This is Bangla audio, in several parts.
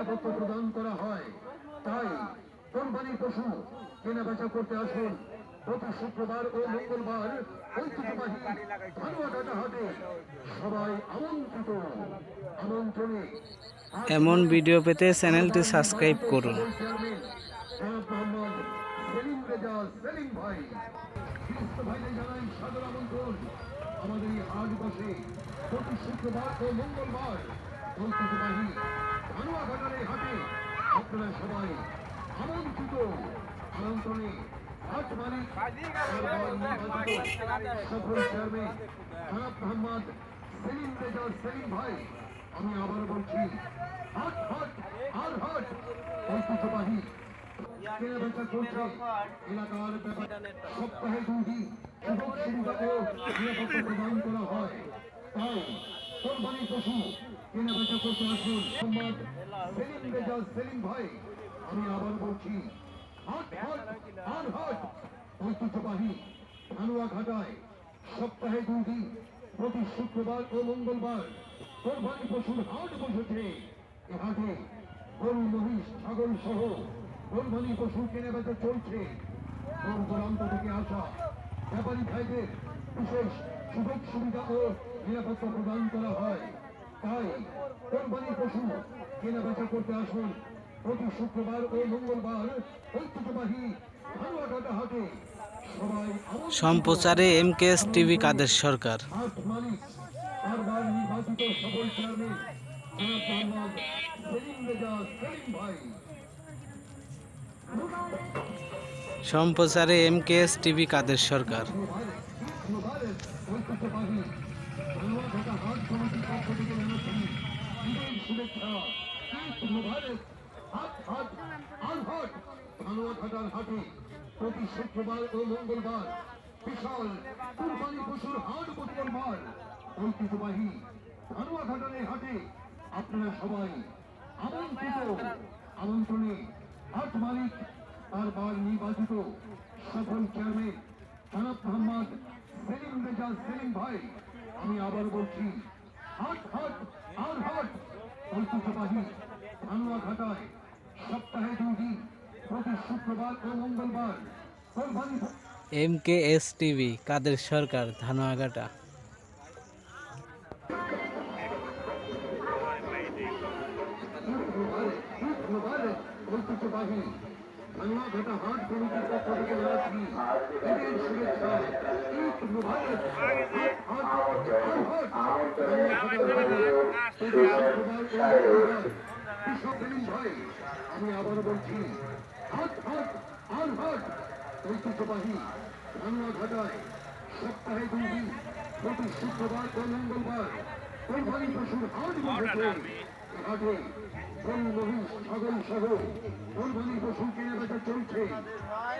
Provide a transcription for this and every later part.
নিরাপত্তা প্রদান করা হয়। তাই কোরবানি পশু কেনা বেচা করতে আসুন। প্রতি শুক্রবার ও মঙ্গলবার ঐতিহ্যবাহী ধানুয়াঘাটা হাটে সবাই আমন্ত্রিত। আমন্ত্রণে এমন ভিডিও পেতে চ্যানেলটি সাবস্ক্রাইব করুন। আমাদের এই হাট বসে প্রতি শুক্রবার ও মঙ্গলবার ঐতিহ্যবাহী ধানুয়াঘাটার এই হাটে আপনারা সবাই আমন্ত্রিত। আমন্ত্রণে হাট মালিক সফল চেয়ারম্যান, জনাব মোহাম্মদ সেলিম ভাই, আমি আবার বলছি, হাট হাট আর হাট, ঐতিহ্যবাহী কেনাবেচা চলছে এলাকার ব্যাপার। সপ্তাহে দুই দিন সুযোগ সুবিধা ও নিরাপত্তা প্রদান করা হয়। তাই কোরবানি পশু কেনাবেচা করতে আসুন মোহাম্মদ সেলিম রেজা সেলিম ভাই আমি আবার বলছি ঐতিহ্যবাহী ঘাটায় সপ্তাহে দুই দিন প্রতি শুক্রবার ও মঙ্গলবার কোরবানি পশুর হাট বসেছে এ হাটে গরু মহিষ ছাগল সহ কোরবানি পশু কেনে বেচা চলছে দূর দূরান্ত থেকে আসা ব্যাপারী ভাইদের বিশেষ সুযোগ সুবিধা ও নিরাপত্তা প্রদান করা হয় তাই কোরবানি পশু কেনা বেচা করতে আসুন। প্রতি শুক্রবার ও মঙ্গলবার ঐতিহ্যবাহী ধানুয়াঘাটা হাটে। সম্প্রচারে M K S TV Kader Sarkar. সম্প্রচারে M K S TV Kader Sarkar মোবাইলে মোবাইলে ঐতিহ্যবাহী ধন্যবাদ হাট কমিটির পক্ষ থেকে জানাচ্ছি প্রতি শুক্রবার ও মঙ্গলবার বিশাল কুরবানি পশুর হাট মঙ্গলবার ঐতিহ্যবাহী ধানুয়া ঘাটানের হাটে আপনারা সবাই আমন্ত্রিত আমন্ত্রণে হাট মালিক বারবার নির্বাচিত সফল চেয়ারম্যান জনাব মোহাম্মদ সেলিম রেজা সেলিম ভাই আমি আবার বলছি হাট হাট ঐতিহ্যবাহী ধানুয়া সপ্তাহে দুই প্রতি শুক্রবার ও মঙ্গলবার M K S TV Kader Sarkar Dhanuaghata ঐতিহ্যবাহী হাট কমিটির পক্ষ থেকে শুভেচ্ছা। আমি আবার বলছি হাট হাট আর প্রতি শুক্রবার ও মঙ্গলবার কোরবানি পশুর হাট বসেছে হাটে গরু মহিষ ছাগল সহ কোরবানি পশু কেনা চলছে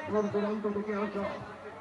দূর দূরান্ত থেকে আসা